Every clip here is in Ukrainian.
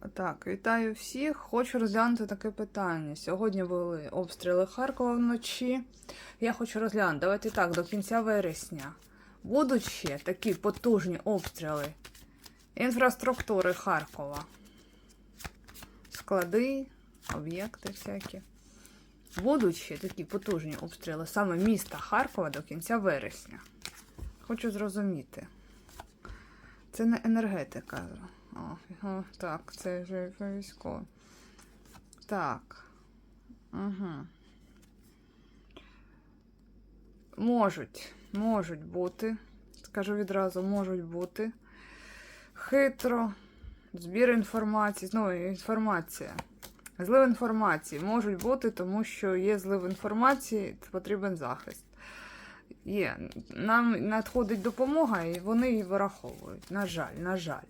Так, вітаю всіх. Хочу розглянути таке питання. Сьогодні були обстріли Харкова вночі. Я хочу розглянути. Давайте так, до кінця вересня. Будуть ще такі потужні обстріли інфраструктури Харкова. Склади, об'єкти всякі. Будуть ще такі потужні обстріли саме міста Харкова до кінця вересня. Хочу зрозуміти. Це не енергетика. О, так, це вже військово. Так. Угу. Можуть, можуть бути. Скажу відразу, можуть бути. Хитро. Збір інформації. Ну, інформація. Злив інформації можуть бути, тому що є злив інформації, потрібен захист. Є. Нам надходить допомога, і вони її вираховують. На жаль, на жаль.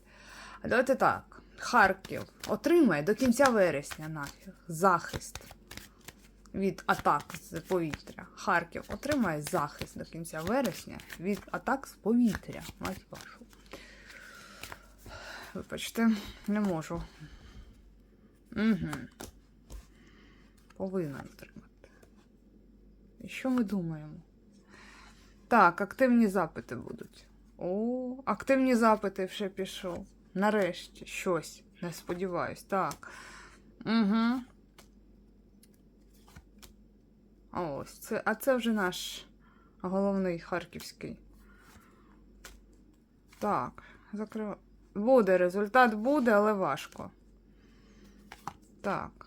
Давайте так. Харків отримає до кінця вересня нафіг захист від атак з повітря. Харків отримає захист до кінця вересня від атак з повітря. Мать вашу. Вибачте, не можу. Угу. Повинен отримати. І що ми думаємо? Так, активні запити будуть. О, активні запити вже пішов. Нарешті щось. Не сподіваюсь. Так. Угу. Ось це. А це вже наш головний харківський. Так, закрив... Буде, результат буде, але важко. Так.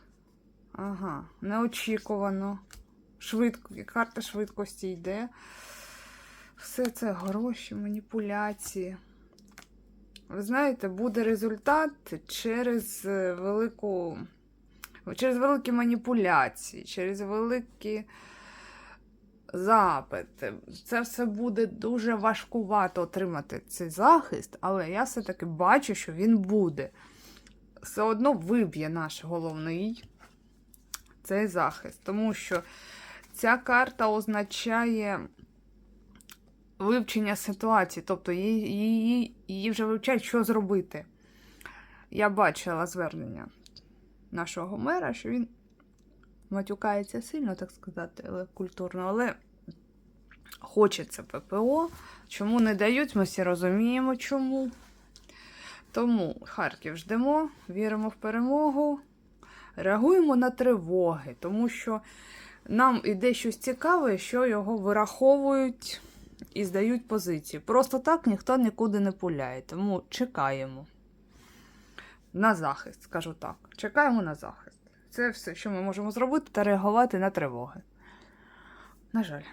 Ага, неочікувано. Швидко, карта швидкості йде. Все це гроші, маніпуляції. Ви знаєте, буде результат через е, велику. Через великі маніпуляції, через великі запити. Це все буде дуже важкувато отримати цей захист, але я все-таки бачу, що він буде. Все одно виб'є наш головний цей захист. Тому що ця карта означає вивчення ситуації, тобто її, її, її вже вивчають, що зробити. Я бачила звернення нашого мера, що він матюкається сильно, так сказати, але культурно, але хочеться ППО. Чому не дають, ми всі розуміємо, чому. Тому Харків ждемо, віримо в перемогу, реагуємо на тривоги, тому що нам іде щось цікаве, що його вираховують і здають позиції. Просто так ніхто нікуди не пуляє, тому чекаємо. На захист, скажу так. Чекаємо на захист. Це все, що ми можемо зробити, та реагувати на тривоги. На жаль.